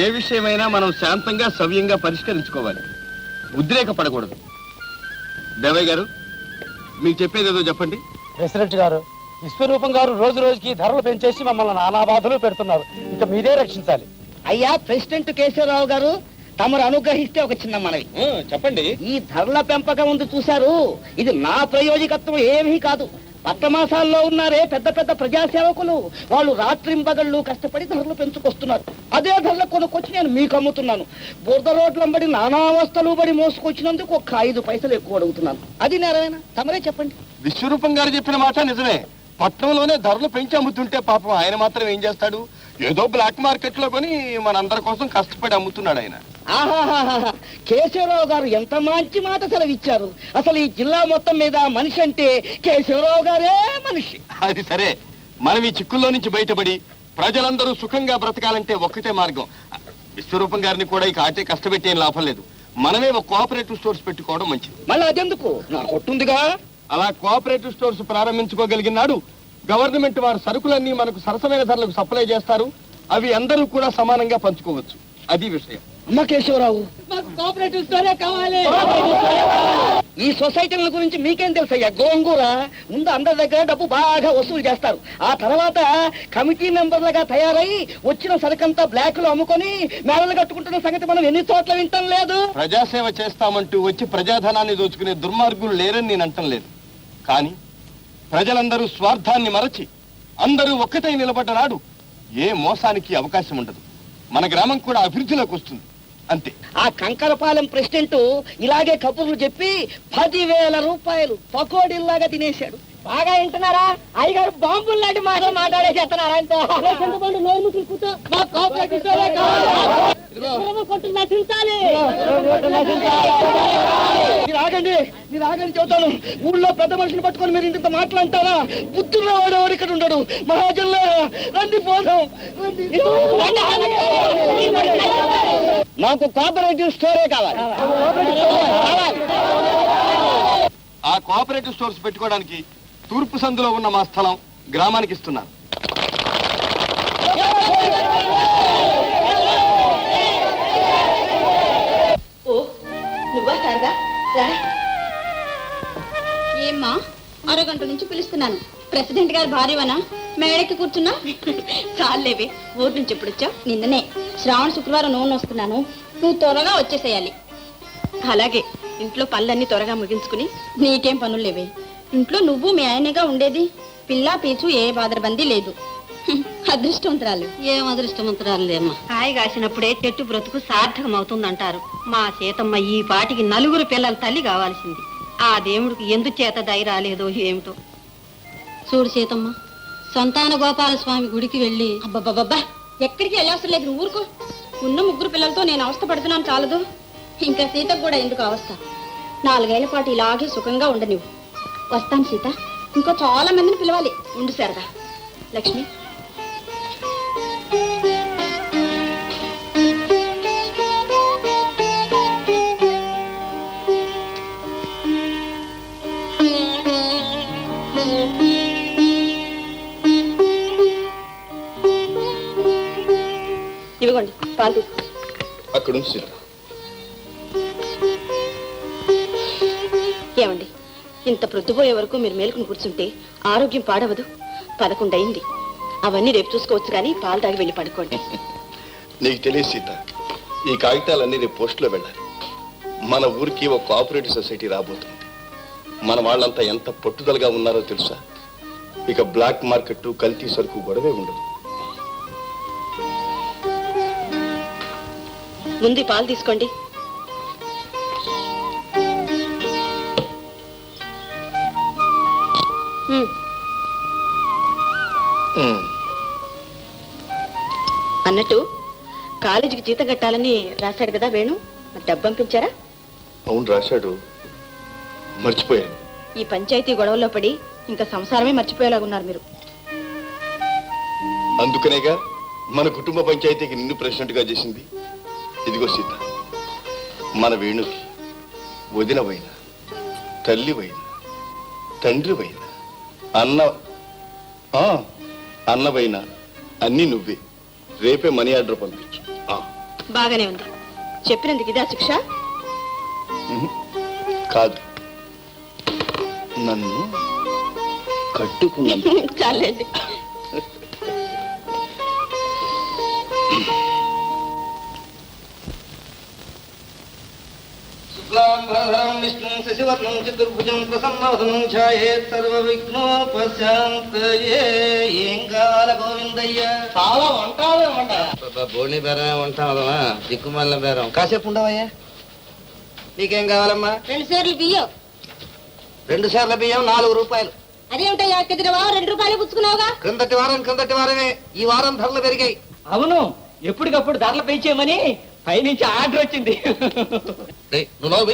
ఏ విషయమైనా మనం శాంతంగా సవ్యంగా పరిష్కరించుకోవాలి. ఉద్రేక పడకూడదు. దేవయ్య గారు మీకు చెప్పేది ఏదో చెప్పండి? ప్రెసిడెంట్ గారు విశ్వరూపం గారు రోజు రోజుకి ధరలు పెంచేసి మమ్మల్ని నానా బాధలు పెడుతున్నారు. ఇంకా మీరే రక్షించాలి. అయ్యా ప్రెసిడెంట్ కేశవరావు గారు తమరు అనుగ్రహిస్తే ఒక చిన్న మనవి. చెప్పండి. ఈ ధరల పెంపకం ఉంది చూశారు. ఇది నా ప్రయోజకత్వం ఏమీ కాదు. పట్టమాసాల్లో ఉన్నారే పెద్ద పెద్ద ప్రజాసేవకులు. వాళ్ళు రాత్రింబగళ్ళు కష్టపడి ధరలు పెంచుకొస్తున్నారు. అదే ధరలు కొనుక్కొచ్చి నేను మీకు అమ్ముతున్నాను. బురద రోడ్లంబడి నానావస్థలు బడి మోసుకొచ్చినందుకు ఒక ఐదు పైసలు ఎక్కువ అడుగుతున్నాను. అది నేరమేనా? తమరే చెప్పండి. విశ్వరూపం గారు చెప్పిన మాట నిజమే. పట్టణంలోనే ధరలు పెంచి అమ్ముతుంటే పాపం ఆయన మాత్రం ఏం చేస్తాడు? ఏదో బ్లాక్ మార్కెట్లో కొని మనందరి కోసం కష్టపడి అమ్ముతున్నాడు ఆయన. ఆహాహాహా కేశవరావు గారు ఎంత మంచి మాట సెలవిచ్చారు. అసలు ఈ జిల్లా మొత్తం మీద మనిషి అంటే కేశవరావు గారే మనిషి. అది సరే. మనం ఈ చిక్కుల్లో నుంచి బయటపడి ప్రజలందరూ సుఖంగా బ్రతకాలంటే ఒక్కటే మార్గం. విశ్వరూపం గారిని కూడా ఇక ఆటే కష్టపెట్టేం లాభం లేదు. మనమే ఒక కోఆపరేటివ్ స్టోర్స్ పెట్టుకోవడం మంచిది. మళ్ళీ అదెందుకు? నా కొట్టుందిగా అలా కోఆపరేటివ్ స్టోర్స్ ప్రారంభించుకోగలిగినాడు గవర్నమెంట్ వారు సరుకులన్నీ మనకు సరసమైన ధరలకు సప్లై చేస్తారు. అవి అందరూ కూడా సమానంగా పంచుకోవచ్చు. అది విషయం. అమ్మ కేశవరావు. మాకు కోఆపరేటివ్ స్టోరే కావాలి. ఈ సొసైటీల గురించి మీకేం తెలుసయ్యా? గోంగూర ముందు అందరి దగ్గర డబ్బు బాగా వసూలు చేస్తారు. ఆ తర్వాత కమిటీ మెంబర్లుగా తయారై వచ్చిన సరుకంతా బ్లాక్లో అమ్ముకొని మేడలు కట్టుకుంటున్న సంగతి మనం ఎన్ని చోట్ల వింటం లేదు? ప్రజాసేవ చేస్తామంటూ వచ్చి ప్రజాధనాన్ని దోచుకునే దుర్మార్గులు లేరని నేను అంటం లేదు. కానీ ప్రజలందరూ స్వార్థాన్ని మరచి అందరూ ఒక్కటై నిలబడ్డ నాడు ఏ మోసానికి అవకాశం ఉండదు. మన గ్రామం కూడా అభివృద్ధిలోకి వస్తుంది. అంతే. ఆ కంకరపాలెం ప్రెసిడెంట్ ఇలాగే కబుర్లు చెప్పి పదివేల రూపాయలు పకోడీల్లాగా తినేశాడు. బాగా వింటున్నారా? అయ్యగారు బాంబులు లాంటి మాటలు మాట్లాడే చేస్తున్నారా అంతే మా కోఆపరేటివ్ స్టోరే కావాలి విశ్వరూపం కొట్టు నశించాలి మీరు ఆగండి. మీరు ఆగండి చెబుతాను. ఊళ్ళో పెద్ద మనిషిని పట్టుకొని మీరు ఇంత మాట్లాడతారా? బుద్ధుల్లో వాడేవాడు ఇక్కడ ఉండడు. మహాజన్లో రండి పోదాం. నాకు కోఆపరేటివ్ స్టోరే కావాలి కావాలి. ఆ కోఆపరేటివ్ స్టోర్స్ పెట్టుకోవడానికి తూర్పు సందులో ఉన్న మా స్థలం గ్రామానికి ఇస్తున్నాను. ఓ నువ్వా ఏమ్మా? అరగంట నుంచి పిలుస్తున్నాను. ప్రెసిడెంట్ గారి భార్యవనా? మేడకి కూర్చున్నా? చాలేవే ఊరు నుంచి ఎప్పుడు వచ్చావు? నిన్ననే. శ్రావణ శుక్రవారం నూనె వస్తున్నాను నువ్వు త్వరగా వచ్చేసేయాలి. అలాగే ఇంట్లో పనులన్నీ త్వరగా ముగించుకుని నీకేం పనులు లేవే. ఇంట్లో నువ్వు మీ ఆయనగా ఉండేది పిల్ల పీచు ఏ బాదరబందీ లేదు. అదృష్టవంతురాలు. ఏం అదృష్టవంతురాలు లేమ్మా. కాయ కాసినప్పుడే చెట్టు బ్రతుకు సార్థకం అవుతుందంటారు మా సీతమ్మ ఈ పాటికి నలుగురు పిల్లల తల్లి కావాల్సింది. ఆ దేవుడికి ఎందుచేత దయ రాలేదో ఏమిటో. చూడు సీతమ్మ సంతాన గోపాల స్వామి గుడికి వెళ్ళి అబ్బబ్బబ్బా ఎక్కడికి వెళ్ళవసరం లేదు ఊరుకో. ఉన్న ముగ్గురు పిల్లలతో నేను అవస్థ పడుతున్నాను చాలదు. ఇంకా సీతకు కూడా ఎందుకు అవస్థ? నాలుగేళ్ళ పాటు ఇలాగే సుఖంగా ఉండ నువ్వు వస్తాను సీత. ఇంకో చాలా మందిని పిలవాలి. ఉండు సరదా లక్ష్మి. ఇవ్వండి పాలు తీసుకో. అక్కడ ఏమండి? ఇంత ప్రొద్దుపోయే వరకు మీరు మేలుకుని కూర్చుంటే ఆరోగ్యం పాడవదు. పదకొండు అయింది అవన్నీ రేపు చూసుకోవచ్చు కానీ పాలు తాగి వెళ్ళి పడుకోండి. నీకు తెలియదు సీత ఈ కాగితాలన్నీ రేపు పోస్టులో వెళ్ళాలి. మన ఊరికి ఒక కోఆపరేటివ్ సొసైటీ రాబోతుంది. మన వాళ్ళంతా ఎంత పట్టుదలగా ఉన్నారో తెలుసా? ఇక బ్లాక్ మార్కెట్ కల్తీ సరుకు గొడవే ఉండదు. ముందు పాలు తీసుకోండి. అన్నట్టు కాలేజీకి జీతం కట్టాలని రాశాడు కదా వేణు. మరి డబ్బు పంపించారా? అవును రాశాడు. మర్చిపోయాను. ఈ పంచాయతీ గొడవల్లో పడి ఇంకా సంసారమే మర్చిపోయేలాగున్నారు మీరు. అందుకనేగా మన కుటుంబ పంచాయతీకి నిన్ను ప్రెసిడెంట్గా చేసింది. ఇదిగో సీత మన వేణుకి వదినవైన తల్లివైన తండ్రివైన అన్న ఆ, అన్నవైన అన్నీ నువ్వే. రేపే మనీ ఆర్డర్ పంపించు. ఆ. బాగానే ఉంది. చెప్పినందుకు ఇదా శిక్ష? కాదు. నన్ను కట్టుకున్నాను చాలండి. శుక్లాంబరధరం విష్ణుం శశివర్ణం చతుర్భుజం ప్రసన్నవదనం ఛాయేత్ సర్వ విఘ్నోపశాంతయే ఏం కావాల గోవిందయ్య. చాలా వంటాలే వంట. బోళి బేరం ఉంటామా దిక్కుమల్ల బేరం. కాసేపు ఉండవయ్యా. నీకేం కావాలమ్మా? రెండు సార్లు బియ్యం. రెండు సార్ల బియ్యం నాలుగు రూపాయలు. అదేమిటయ్యా కిందవా రెండు రూపాయలు పుచ్చుకున్నావుగా? క్రిందటి వారం క్రిందటి వారమే. ఈ వారం ధరలు పెరిగాయి. అవును. ఎప్పటికప్పుడు ధరలు పెంచేయమని పైనుంచి ఆర్డర్ వచ్చింది. నువ్వు.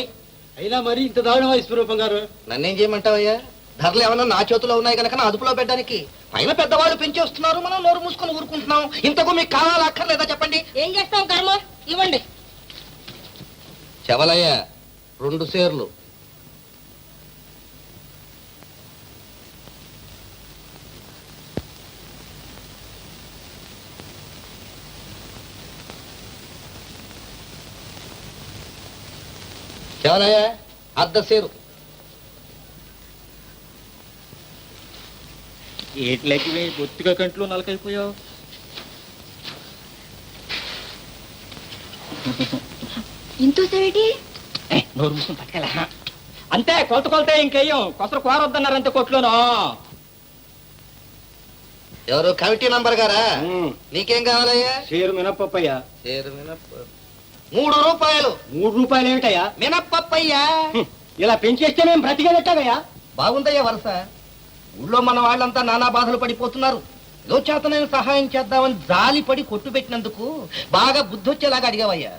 అయినా మరి ఇంత దారుణమా విశ్వరూపం గారు? నన్నేం చేయమంటావయ్యా? ధరలు ఏమన్నా నా చేతిలో ఉన్నాయి కనుక నా అదుపులో పెట్టడానికి. పైన పెద్దవాళ్ళు పెంచేస్తున్నారు మనం నోరు మూసుకొని ఊరుకుంటున్నాం. ఇంతకు మీకు కావాలా అక్కర్లేదా చెప్పండి? ఏం చేస్తాం కర్మ? ఇవ్వండి. చెవలయ్య రెండు సేర్లు. చెవలయ్య అర్ధ సేరు. ఏట్లకి బొత్తిగా కంట్లో నలకైపోయావు? ఇంతోసేమిటి నోరు మూసుకుని పట్టుకెళ్ళ. అంతే కొలత కొలతే ఇంకెయ్యం కొసరు కోరొద్దన్నారంతే కొట్లోనూ. ఎవరు? కమిటీ నంబర్ గారా? నీకేం కావాలయ్యా? షేరు మినప్పయ్యా సేరు మినప్ప మూడు రూపాయలు. మూడు రూపాయలు ఏమిటయ్యా మినప్పయ్యా హ్మ్. ఇలా పెంచేస్తే మేము బ్రతికేదెట్టాగయ్యా బాగుందయ్యా వరుస. ఊళ్ళో మన వాళ్ళంతా నానా బాధలు పడిపోతున్నారు. ఏదో చేతనైన సహాయం చేద్దామని జాలి పడి కొట్టు పెట్టినందుకు బాగా బుద్ధి వచ్చేలాగా అడిగావయ్యా.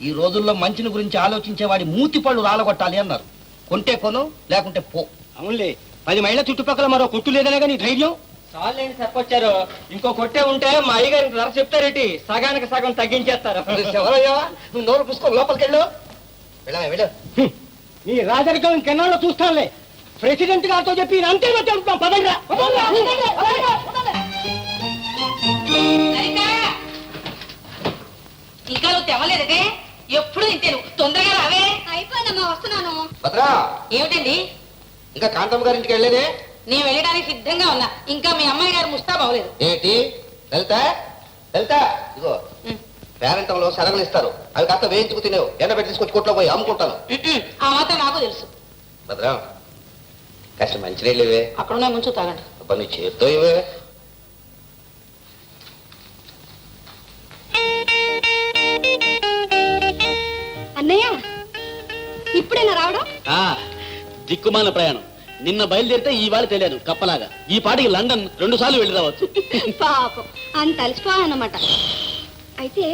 ఈ రోజుల్లో మంచిని గురించి ఆలోచించే వాడి మూతి పళ్ళు రాలగొట్టాలి అన్నారు. కొంటే కొను లేకుంటే పో. అవునులే పది మైళ్ళ చుట్టుపక్కల మరో కొట్టు లేదనే కానీ ధైర్యం? చాలండి చెప్పొచ్చారు? ఇంకో కొట్టే ఉంటే మా అయ్యగారికి ధర చెప్తారేటి సగానికి సగం తగ్గించేస్తారు. ఎవరయ్యా నువ్వు నోరు పుసుకో లోపలికి వెళ్ళు వెళ్ళవే వెళ్ళు. నీ రాజరికం ఇంకెన్నాళ్ళు చూస్తానులే. ప్రెసిడెంట్ గారితో చెప్పి అంతే చెప్తాం పదండ్రా. ఇంకా నువ్వు తెవలేదటే. ఎప్పుడు ఇంతేను. తొందరగా రావే. అయిపోయిందమ్మా వస్తున్నాను. భద్రా. ఏమిటండి? ఇంకా కాంతమ్మ గారింటికి వెళ్ళేదే నేను వెళ్ళడానికి సిద్ధంగా ఉన్నా. ఇంకా మీ అమ్మాయి గారు ముస్తాబ్ అవ్వలేదు. ఏంటి? వెళ్తా? వెళ్తా? ఇగో. పేరెంటంలో సరగలు ఇస్తారు. అవి కాస్త వేయించుకు తినేవు. ఎండబెట్టి తీసుకొచ్చి కొట్లో పోయి అమ్ముకుంటాను. ఆ మాత్రం నాకు తెలుసు. భద్రం. కాస్త మంచినీళ్ళు ఇవే అక్కడ ఉన్నాయి ముంచు తాగండి. అబ్బా నీ చేత్తో ఇవే అన్నయ్య ఇప్పుడేనా రావడం? దిక్కుమాల ప్రయాణం. నిన్న బయలుదేరితే ఈ వాళ తెలియదు కప్పలాగా. ఈ పాటికి లండన్ రెండు సార్లు వెళ్ళి రావచ్చు. పాపం అంత అలసిపోవాలన్నమాట అయితే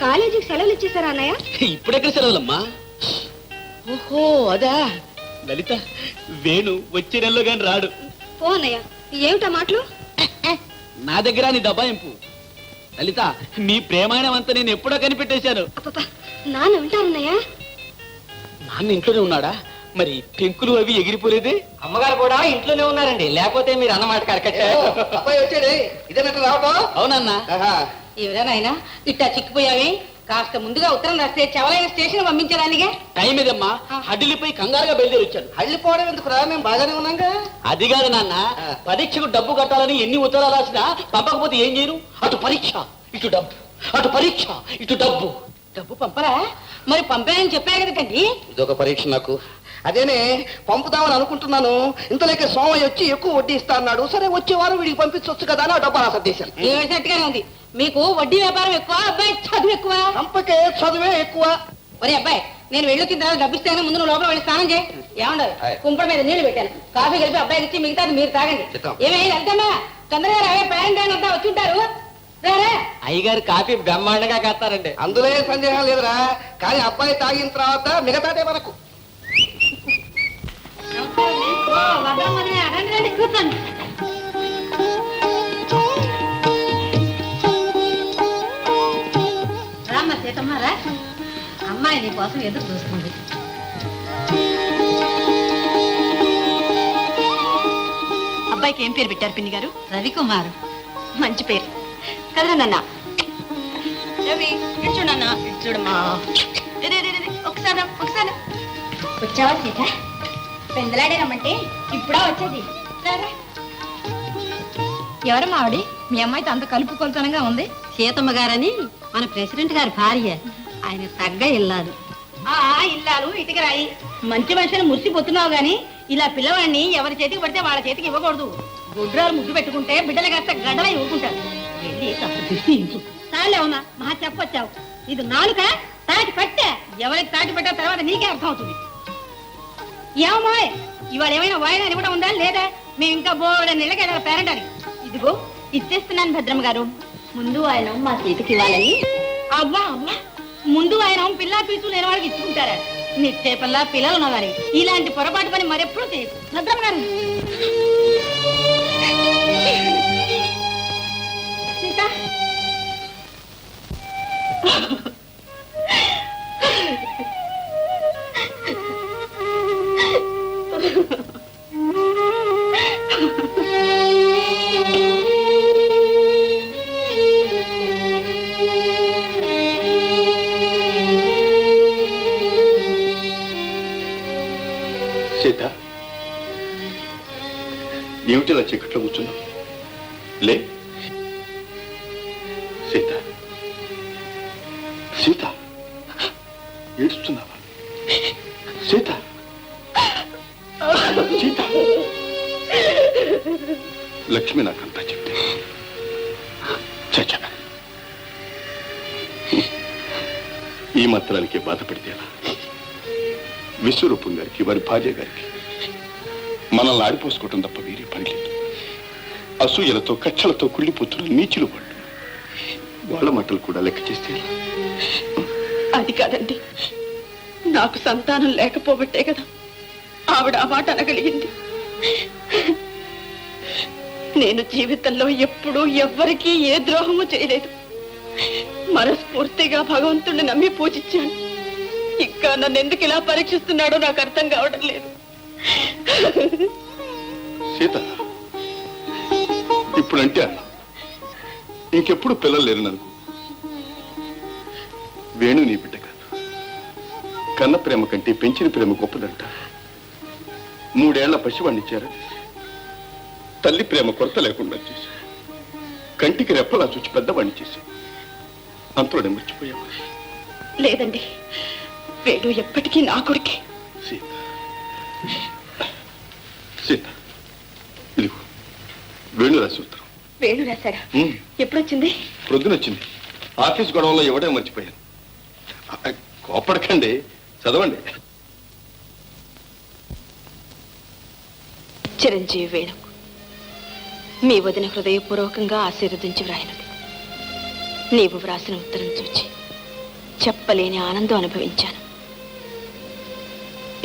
కాలేజీకి సెలవులు ఇచ్చేసారా అన్నయ్య? ఇప్పుడెక్కడ సెలవులమ్మా. ఓహో అదా? లలిత వేణు వచ్చే నెలలో గాని రాడు. పో అన్నయ్య ఏమిటా మాటలు? నా దగ్గర నీ దబాయింపు. లలిత నీ ప్రేమాయణం అంతా నేను ఎప్పుడో కనిపెట్టేశాను. అప్పపా నాన్న వింటారన్నయ్య? నాన్న ఇంట్లోనే ఉన్నాడా? మరి పెంకులు అవి ఎగిరిపోలేదే? అమ్మగారు కూడా ఇంట్లోనే ఉన్నారండి. లేకపోతే మీరు అన్నమాట కరకట్టారు అబ్బాయి వచ్చాడే. ఇదేనట్టు రావటం? అవునన్నా. ఆహా. ఎవరా నాయనా ఇట్టా చిక్కిపోయావే? కాస్త ముందుగా ఉత్తరం రాస్తే చవలైన స్టేషన్ పంపించడానికే టైం ఏదమ్మా హడ్డిలిపోయి కంగారుగా బయలుదేరి వచ్చాను. హళ్ళిపోవడం ఎందుకురా? మేము బాగానే ఉన్నాంగా. అది కాదు నాన్న. పరీక్షకు డబ్బు కట్టాలని ఎన్ని ఉత్తరాలు రాసినా పంపకపోతే ఏం చేయను? అటు పరీక్ష ఇటు డబ్బు. అటు పరీక్ష ఇటు డబ్బు. డబ్బు పంపరా? మరి పంపాయని చెప్పారు కదండి. ఇదొక పరీక్ష నాకు. అదేనే పంపుదామని అనుకుంటున్నాను. ఇంతలోకి సోమయ్య వచ్చి ఎక్కువ వడ్డీ ఇస్తా అన్నాడు. సరే వచ్చే వారం వీడికి పంపించవచ్చు కదా అని ఆ డబ్బా నా సర్దేశాను ఏమిటట్టుగానే ఉంది. మీకు వడ్డీ వ్యాపారం ఎక్కువ అబ్బాయి చదువు ఎక్కువ? చంపకే చదువే ఎక్కువ. ఒరే అబ్బాయి నేను వెళ్ళొచ్చిన తర్వాత డబ్బు ఇస్తాను ముందు నువ్వు లోపల వెళ్ళి స్నానం చేయి. ఏమండదు. కుంపడ మీద నీళ్ళు పెట్టాను. కాఫీ కలిపి అబ్బాయికి ఇచ్చి మిగతాది మీరు తాగండి. చిత్తం. ఏమే వెళ్తామా? తొందరగా రావే పేరెంట్ అని అంతా వచ్చి ఉంటారు రారా అయ్యగారు కాఫీ బ్రహ్మాండంగా కాస్తారండి. అందులో ఏ సందేహం లేదురా. కానీ అబ్బాయి తాగిన తర్వాత మిగతాదే మనకు. కూర్చోండి రామ్మ అమ్మాయి నీ కోసం ఎదురు చూస్తుంది. అబ్బాయికి ఏం పేరు పెట్టారు పిన్ని గారు? రవికుమార్. మంచి పేరు. కదరా నాన్న. రవి ఇటు చూడన్న ఇటు చూడమ్మా ఒకసారి ఒకసారి. వచ్చావా సీత? పెందలాడే రమ్మంటే ఇప్పుడా వచ్చేది. రా, రా. ఎవరు మావిడి? మీ అమ్మాయితో అంత కలుపు కొలతనంగా ఉంది. సీతమ్మ గారని మన ప్రెసిడెంట్ గారి భార్య. ఆయన తగ్గ ఇల్లాలు. ఆ ఇల్లాలు ఇటుకి రాయి మంచి మనిషిని మురిసిపోతున్నావు గాని ఇలా పిల్లవాడిని ఎవరి చేతికి పడితే వాళ్ళ చేతికి ఇవ్వకూడదు. గుడ్రాలు ముద్దు పెట్టుకుంటే బిడ్డలు కాస్త గడలై ఊరుకుంటారు. వెళ్ళి కాస్త దృష్టి ఇంచు చాలే ఉన్నా మహా చెప్పొచ్చావు. ఇది నాలుక తాటి పట్టే. ఎవరికి తాటి పట్టిన తర్వాత నీకే అర్థం అవుతుంది ఏమోయ్ ఇవాళ ఏమైనా వాయిదా ఇవ్వడం ఉందా లేదా? మేము ఇంకా బోడ నెలకి వెళ్ళాలి పేరంటారు ఇదిగో ఇచ్చేస్తున్నాను భద్రమ్మ గారు. ముందు ఆయన మా చేతికి ఇవ్వాలని. అవ్వా అవ్వా. ముందు ఆయన పిల్ల పీచు లేని వాళ్ళకి ఇచ్చుకుంటారా? నిత్యపల్లా పిల్లలు ఉన్నవారి. ఇలాంటి పొరపాటు పని మరెప్పుడు చేయదు భద్రమ్మ గారు. సీత. ఏమిటిలా చీకట్లో కూర్చున్నావు? లే. సీత. సీత. ఏడుస్తున్నావా? సీత. సీత. లక్ష్మి నాకంతా చెప్తే. చచ్చా. ఈ మాత్రానికి బాధపడితే విశ్వరూపం గారికి వారి భార్య గారికి మనల్ని ఆడిపోసుకోవటం తప్ప వేరే పని లేదు. అసూయలతో కచ్చలతో కుళ్ళిపోతున్న నీచులు వాళ్ళు. వాళ్ళ మాటలు కూడా లెక్క చేస్తే అది కాదండి. నాకు సంతానం లేకపోబట్టే కదా ఆవిడ ఆ మాట అనగలిగింది. నేను జీవితంలో ఎప్పుడూ ఎవ్వరికీ ఏ ద్రోహము చేయలేదు. మనస్ఫూర్తిగా భగవంతుణ్ణి నమ్మి పూజించాను. ఇంకా నన్ను ఎందుకు ఇలా పరీక్షిస్తున్నాడో నాకు అర్థం కావడం లేదు. సీత ఇప్పుడంటే అన్నా ఇంకెప్పుడు పిల్లలు లేరు ననుకు వేణు నీ బిడ్డ కాదు. కన్న ప్రేమ కంటే పెంచిన ప్రేమ గొప్పదంట. మూడేళ్ళ పసివాణ్ణి చేరదీసి తల్లి ప్రేమ కొరత లేకుండా చేసి కంటికి రెప్పలా చూచి పెద్దవాణ్ణి చేసి అంతలోనే మర్చిపోయావు. లేదండి వేణు ఎప్పటికీ నా కొడుకే. సీత సీత ఇదిగో వేణు రాసి ఉత్తరం. వేణు రాశారా? ఉమ్. ఎప్పుడొచ్చింది? ప్రొద్దునొచ్చింది. ఆఫీస్ గొడవలో ఎవడే మర్చిపోయాను ఆ, కోపడకండి. చదవండి. చిరంజీవి వేణుకు మీ వదిన హృదయపూర్వకంగా ఆశీర్వదించి వ్రాయినది. నీవు వ్రాసిన ఉత్తరం చూచి చెప్పలేని ఆనందం అనుభవించాను.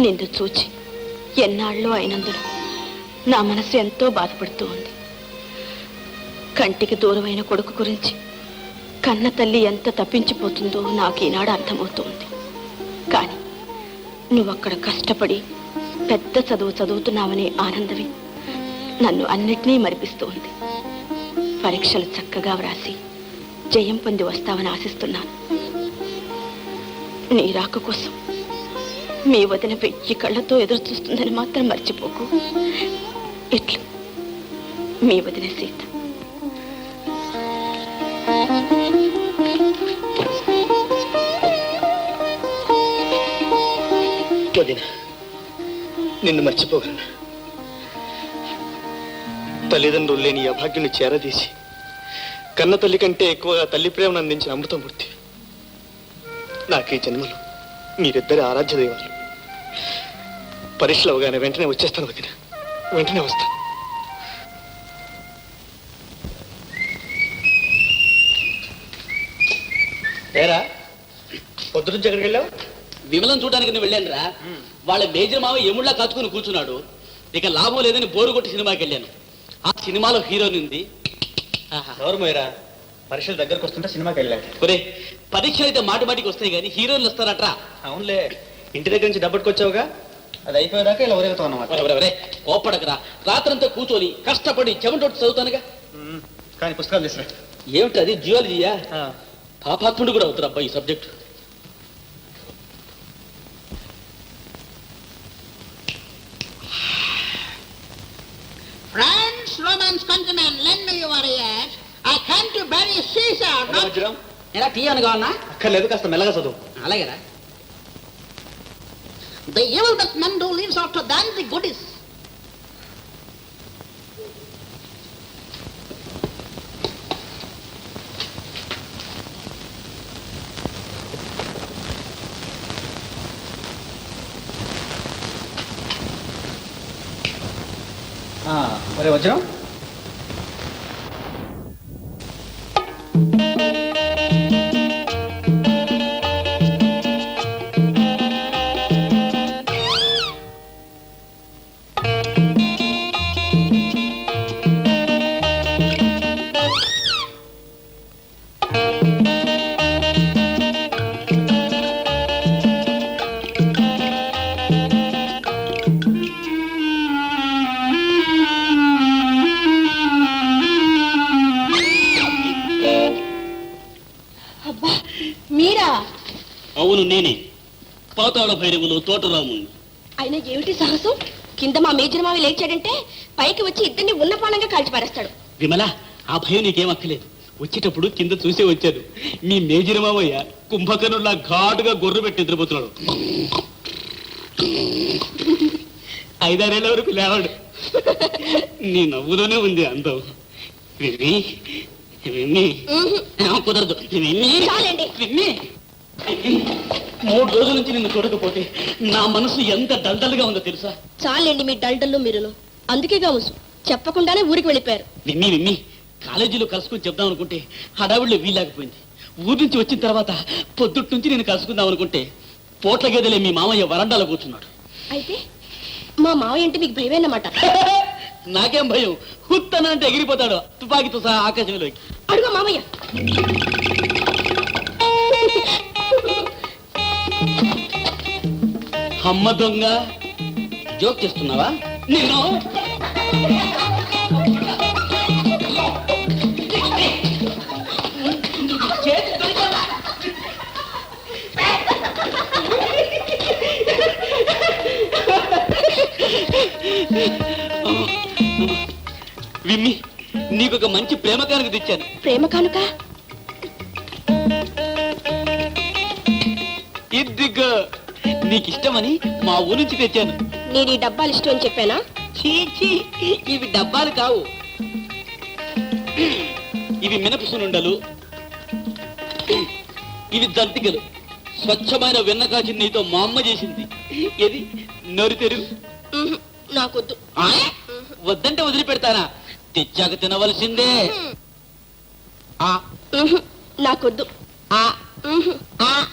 నిన్ను చూచి ఎన్నాళ్ళు అయినందున నా మనసు ఎంతో బాధపడుతూ ఉంది. కంటికి దూరమైన కొడుకు గురించి కన్న తల్లి ఎంత తప్పించిపోతుందో నాకు ఈనాడు అర్థమవుతుంది. కానీ నువ్వక్కడ కష్టపడి పెద్ద చదువు చదువుతున్నావనే ఆనందమే నన్ను అన్నిటినీ మరిపిస్తోంది. పరీక్షలు చక్కగా వ్రాసి జయం పొంది వస్తావని ఆశిస్తున్నాను. నీ రాక కోసం మీ వదిన వెయ్యి కళ్ళతో ఎదురు చూస్తుందని మాత్రం మర్చిపోకు. ఇట్లు మీ వదిన సీత. వదిన నిన్ను మర్చిపోగలను. తల్లిదండ్రులు లేని అభాగ్యుని చేరదీసి కన్న తల్లి కంటే ఎక్కువగా తల్లి ప్రేమను అందించిన అమృతమూర్తి. నాకు ఈ జన్మలో మీరిద్దరి ఆరాధ్య దైవాలు. పరీక్షలు అవగానే వెంటనే వచ్చేస్తాను వదిన. వెంటనే వస్తాను ఏరా? పొద్దు నుంచి ఎక్కడికి వెళ్ళావు? విమలం చూడడానికి నేను వెళ్ళాను రా. వాళ్ళ మేజర్ మామ ఎముళ్ళ కత్తుకుని కూర్చున్నాడు. ఇక లాభం లేదని బోరు కొట్టి సినిమాకి వెళ్ళాను. ఆ సినిమాలో హీరోయిన్ ఉంది. ఆహా. ఎవరు పోయిరా పరీక్షలు దగ్గరకు వస్తుంటే సినిమాకి వెళ్ళాను ఒరే పరీక్షలు అయితే మాటి మాటికి వస్తాయి కానీ హీరోయిన్లు వస్తారట్రా. అవునులే. ఇంటి దగ్గర నుంచి డబ్బట్టుకొచ్చావుగా అది అయిపోయేదాకా ఇలా అన్నమాట. ఒరే, ఒరే, ఒరే, కోప్పడకరా. రాత్రంతా కూర్చొని కష్టపడి చెమటొట్టి చదువుతానుగా. కానీ పుస్తకాలు తీసుకురా ఏమిటి అది? జియాలజీయా? పాపాత్ముడు కూడా అవుతారు అబ్బాయి ఈ subject. Friends, Romans countrymen, lend me your ears. I come to bury Caesar, not ఎలా టీ అనగా అన్నా అక్కర్లేదు కాస్త మెల్లగా చదువు. అలాగేరా. The evil that men do lives after than the good is. ഒരു doing? మీరా? అవును నేనే. పాతాళ భైరవులు తోటరాముని అయినా ఏమిటి సాహసం? కింద మా మేజర్ మావి లేచాడంటే పైకి వచ్చి ఇద్దరిని ఉన్న పానంగా కాల్చిపారేస్తాడు. విమల ఆ భయం నీకేం అక్కలేదు వచ్చేటప్పుడు కింద చూసే వచ్చాను. మీ మేజిరమావయ్య కుంభకర్ణులా ఘాటుగా గొర్రె పెట్టి నిద్రపోతున్నాడు. ఐదారేళ్ళ వరకు లేవాడు. నీ నవ్వులోనే ఉంది అందం. కుదరదు. చాలండి. మూడు రోజుల నుంచి నిన్ను చూడకపోతే నా మనసు ఎంత డల్డల్గా ఉందో తెలుసా? చాలండి మీ డల్డల్లు మీరును. అందుకే కావచ్చు చెప్పకుండానే ఊరికి వెళ్ళిపోయారు. విమ్మి విమ్మి. కాలేజీలో కలుసుకుని చెప్దాం అనుకుంటే హడావిడిలో వీలాకపోయింది ఊరి నుంచి వచ్చిన తర్వాత పొద్దుట్ నుంచి నేను కలుసుకుందాం అనుకుంటే పోట్ల గదిలే మీ మామయ్య వరండాలో కూర్చున్నాడు. అయితే మా మావయ్య అంటే మీకు భయమేనమాట. నాకేం భయం? హుత్తన అంటే ఎగిరిపోతాడు. తుపాకీతో సహా ఆకాశంలోకి. అడుగు మామయ్య. అమ్మ దొంగ. జోక్ చేస్తున్నావా? నేను? విమ్మి. నీకు ఒక మంచి ప్రేమ కానుక తెచ్చాను. ప్రేమ కానుక? ఇదిగో నీకు ఇష్టమని మా ఊరి నుంచి తెచ్చాను. నేను ఈ డబ్బాలు ఇష్టం అని చెప్పానా? ఇవి డబ్బాలు కావు. ఇవి మినప సునుండలు ఇవి దంతికలు స్వచ్ఛమైన వెన్న కాచి నీతో మా అమ్మ చేసింది. ఏది? నోరు ఉహు, నాకొద్దు? వద్దంటే వదిలిపెడతానా? తెచ్చాక తినవలసిందే. ఆ, ఉహు, నాకొద్దు. ఆ, ఉహు, ఆ.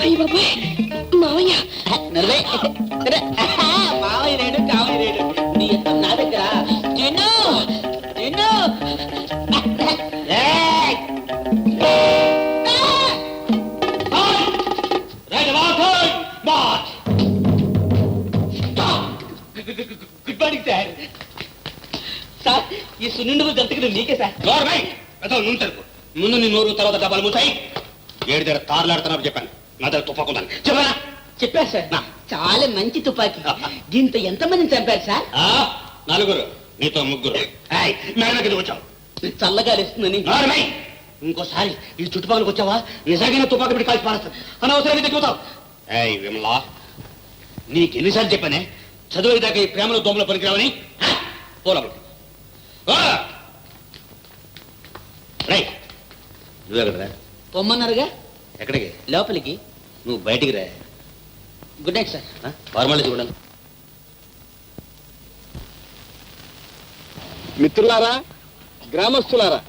అయ్య బాబాయ్. మావయ్య. మావయ్య రేడు కావయ్య రేడు గుడ్ మార్నింగ్ సార్. సార్ ఈ సున్నిండు జంతకులు మీకే సార్. ముందు నీ నోరు తర్వాత డబ్బాలు మూసాయి. ఏడు దగ్గర తారులాడుతున్నారు చెప్పాను. నా దగ్గర తుపాకుందని చెప్పానా? చెప్పారు సార్. చాలా మంచి తుపాకీ. దీంతో ఎంతమందిని చంపారు సార్? నలుగురు. నీతో ముగ్గురు. కింద వచ్చావు. చల్లగా వేస్తుందని నారమై! ఇంకోసారి ఈ చుట్టుపక్కలకు వచ్చావా? నిజంగానే తుపాకు పెట్టి కాల్చి పారేస్తాను. అనవసరంగా తగ్గుతావు ఏయ్ విమలా. నీకు ఎన్నిసార్లు చెప్పానే? చదువు దాకా ఈ ప్రేమలో దోమలో పనికిరావని? నువ్వెక్కడరా పొమ్మన్నారుగా? ఎక్కడికి? లోపలికి. నువ్వు బయటికి రా. Good night sir. ఫార్మాలిటీ చూడండి. మిత్రులారా గ్రామస్తులారా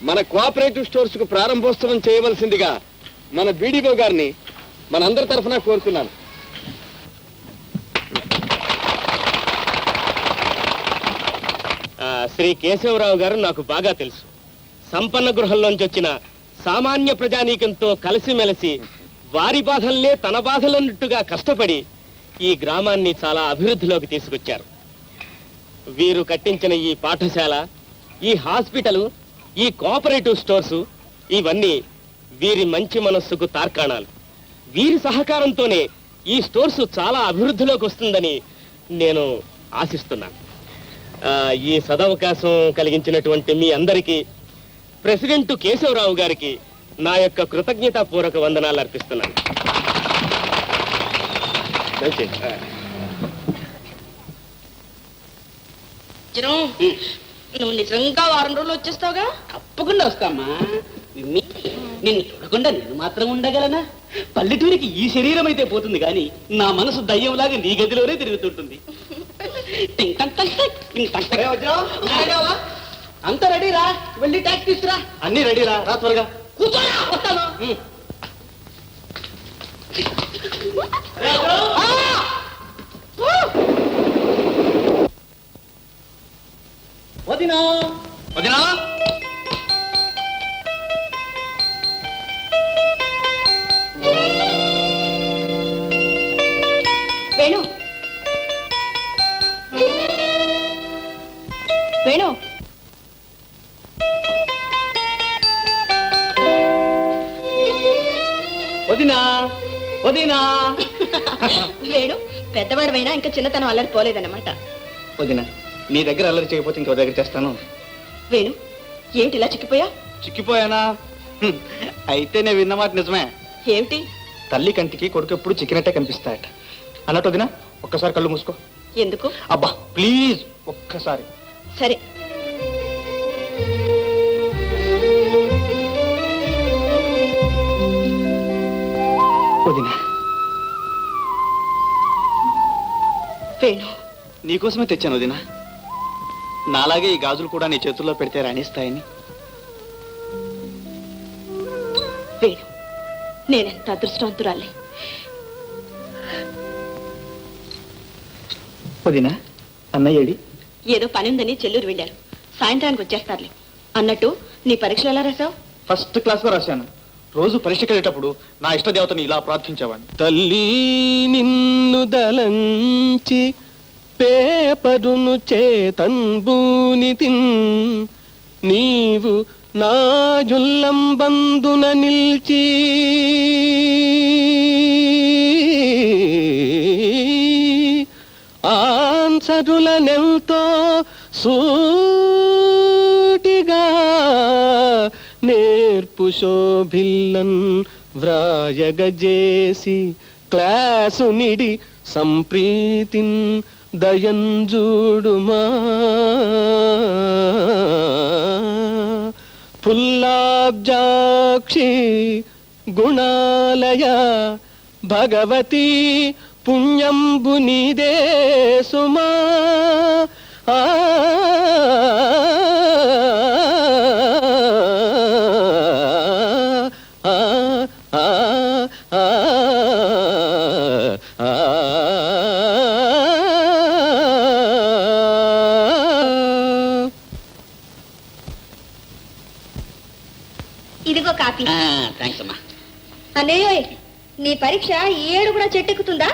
మన కోఆపరేటివ్ స్టోర్స్కు ప్రారంభోత్సవం చేయవలసిందిగా మన బీడీఓ గారిని మనందరి తరఫున కోరుతున్నాను. శ్రీ కేశవరావు గారు నాకు బాగా తెలుసు. సంపన్న గృహంలోంచి వచ్చిన సామాన్య ప్రజానీకంతో కలిసిమెలిసి వారి బాధల్నే తన బాధలన్నట్టుగా కష్టపడి ఈ గ్రామాన్ని చాలా అభివృద్ధిలోకి తీసుకొచ్చారు. వీరు కట్టించిన ఈ పాఠశాల ఈ హాస్పిటల్ ఈ కోఆపరేటివ్ స్టోర్స్ ఇవన్నీ వీరి మంచి మనస్సుకు తార్కాణాలు. వీరి సహకారంతోనే ఈ స్టోర్స్ చాలా అభివృద్ధిలోకి వస్తుందని నేను ఆశిస్తున్నాను. ఈ సదవకాశం కలిగించినటువంటి మీ అందరికీ ప్రెసిడెంట్ కేశవరావు గారికి నా యొక్క కృతజ్ఞతాపూర్వక వందనాలు అర్పిస్తున్నాను. నువ్వు నిజంగా వారం రోజులు వచ్చేస్తావుగా? తప్పకుండా వస్తామా? నిన్ను చూడకుండా నేను మాత్రం ఉండగలనా? పల్లెటూరికి ఈ శరీరం అయితే పోతుంది కానీ నా మనసు దయ్యంలాగా నీ గదిలోనే తిరుగుతుంటుంది. అంత రెడీ రా వెళ్ళి ట్యాక్సీ తీసురా అన్ని రెడీ రా రా త్వరగా. కూర్చోరా వస్తాను. వదినా. వదినా? వేణు పెద్దవాడమైనా ఇంకా చిన్నతనం అల్లరి పోలేదన్నమాట. వదిన నీ దగ్గర అల్లరి చేయకపోతే ఇంకో దగ్గర చేస్తాను? వేణు ఏమిటి ఇలా చిక్కిపోయా? చిక్కిపోయానా? హ్మ్. అయితే నేను విన్న మాట నిజమే. ఏమిటి? తల్లి కంటికి కొడుకు ఎప్పుడు చిక్కినట్టే కనిపిస్తాయట. అన్నట్టు వదిన ఒక్కసారి కళ్ళు మూసుకో. ఎందుకు? అబ్బా ప్లీజ్ ఒక్కసారి. సరే. వదిన. వేణు నీకోసమే తెచ్చాను వదిన. నాలాగే ఈ గాజులు కూడా నీ చేతుల్లో పెడితే రాణిస్తాయని. వేణు నేనెంత అదృష్టవంతురాలి వదిన అన్నయ్యడి ఏదో పని ఉందని చెల్లూరు వెళ్ళారు. సాయంత్రానికి వచ్చేస్తారులే. అన్నట్టు నీ పరీక్షలు ఎలా రాసావు ఫస్ట్ క్లాస్లో రాశాను. రోజు పరీక్షకి నా ఇష్ట దేవతని ఇలా ప్రార్థించేవాడిని. తల్లి నిన్ను దలంచి పేపరును చేతన్బూని తిన్. నీవు నా జుల్లం నిల్చి. నిల్చి ఆన్సరులనెంతో సూ నేర్పు శోభిల్లన్ వ్రాయగజేసి క్లాసు నిడి సంప్రీతిన్ దయంజూడుమా పుల్లాబ్జాక్షి గుణాలయ భగవతి పుణ్యంబునిదే సుమా. ఆ అన్నయ్య నీ పరీక్ష ఈ ఏడు కూడా చెట్టెక్కుతుందా?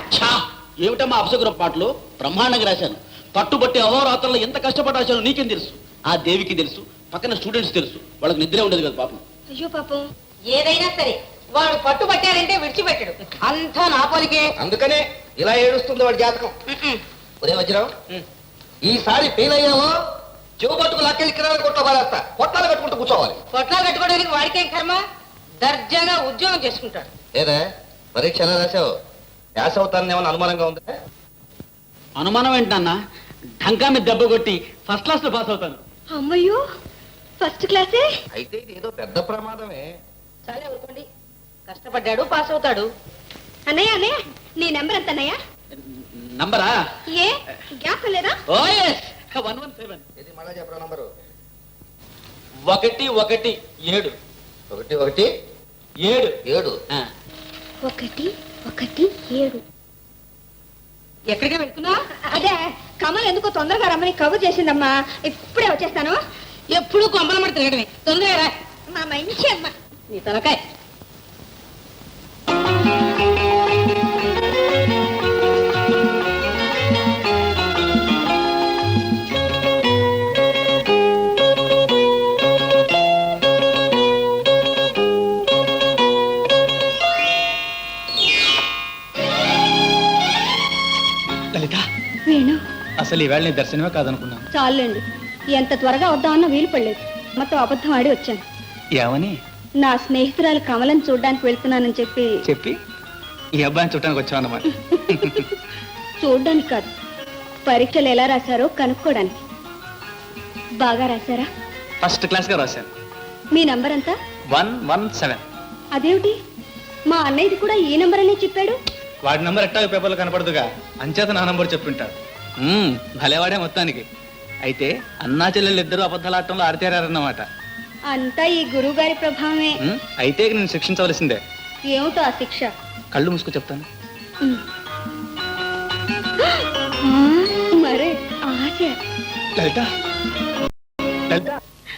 ఏమిటమ్మా అపసగురం పాటలు? బ్రహ్మాండంగా రాశాను. పట్టుబట్టి అహోరాత్రంలో ఎంత కష్టపడి రాశానో నీకేం తెలుసు? ఆ దేవికి తెలుసు పక్కన స్టూడెంట్స్ తెలుసు. వాళ్ళకి నిద్రే ఉండదు కదా పాపం. అయ్యో పాపం. ఏదైనా సరే వాడు పట్టుబట్టాడంటే విడిచిపెట్టడు. అంతా నా పోలికే. అందుకనే ఇలా ఏడుస్తుంది వాడి జాతకం. ఉదయం వజ్రం ఈసారి ఫెయిల్ అయ్యావో? చెవు పట్టుకు లాక్కెళ్ళి కిరాణా కొట్ట పారేస్తా. పొట్టాలు కట్టుకుంటూ కూర్చోవాలి. పొట్లాలు కట్టుకోవడానికి వాడికేం కర్మ? దర్జాగా ఉద్యోగం చేసుకుంటాడు. ఏదే? పరీక్ష ఎలా రాశావు? యాస అవుతానని ఏమన్నా అనుమానంగా ఉంది? అనుమానం ఏంటన్నా? ఢంకా మీద దెబ్బ కొట్టి ఫస్ట్ క్లాస్లో పాస్ అవుతాను. అమ్మయ్యో ఫస్ట్ క్లాసే? అయితే ఇది ఏదో పెద్ద ప్రమాదమే. సరే ఊరుకోండి. కష్టపడ్డాడు పాస్ అవుతాడు. అన్నయ్య అన్నయ్య నీ నెంబర్ ఎంత అన్నయ్య? నంబరా? ఏ? గ్యాప్ లేదా? O one one seven. ఇది మళ్ళా చెప్పరా నంబరు? ఒకటి ఒకటి ఏడు. ఒకటి ఒకటి ఏడు. ఏడు. ఒకటి ఒకటి ఏడు. ఎక్కడికి వెళ్తున్నా? అదే కమల్ ఎందుకో తొందరగా రమ్మని కబుర్ చేసిందమ్మా. ఇప్పుడే వచ్చేస్తాను. ఎప్పుడు కొంపలమడి తిరగడమే. తొందరగా రా. మా మంచి అమ్మ. నీ తలకాయ. అసలు ఈవేళ నీ దర్శనమే కాదనుకున్నాను. చాలండి. ఎంత త్వరగా వద్దామన్నా వీలు పడలేదు. మొత్తం అబద్ధం ఆడి వచ్చాను. ఏమని? నా స్నేహితురాలు కమలను చూడ్డానికి వెళ్తున్నానని చెప్పి చెప్పి? ఈ అబ్బాయిని చుట్టానికి వచ్చావన్నమాట. చూడ్డానికి కాదు. పరీక్షలు ఎలా రాశారో కనుక్కోడానికి. బాగా రాశారా? ఫస్ట్ క్లాస్గా రాశాను. మీ నంబర్ ఎంత? One one seven. అదేమిటి? మా అన్నయ్యది కూడా ఈ నంబర్ అనే చెప్పాడు? వాడి నంబర్ ఎట్టా పేపర్లో కనపడదుగా? అంచేత నా నంబర్ చెప్పింటాడు. భలేవాడే మొత్తానికి. అయితే అన్నా చెల్లెలు ఇద్దరు అబద్ధాల ఆటంలో ఆడితేరారన్నమాట అంతా ఈ గురువు గారి ప్రభావమే అయితే నేను శిక్షించవలసిందే. ఏమిటో ఆ శిక్ష? కళ్ళు మూసుకు చెప్తాను. మరే ఆశ. లలిత. లలిత.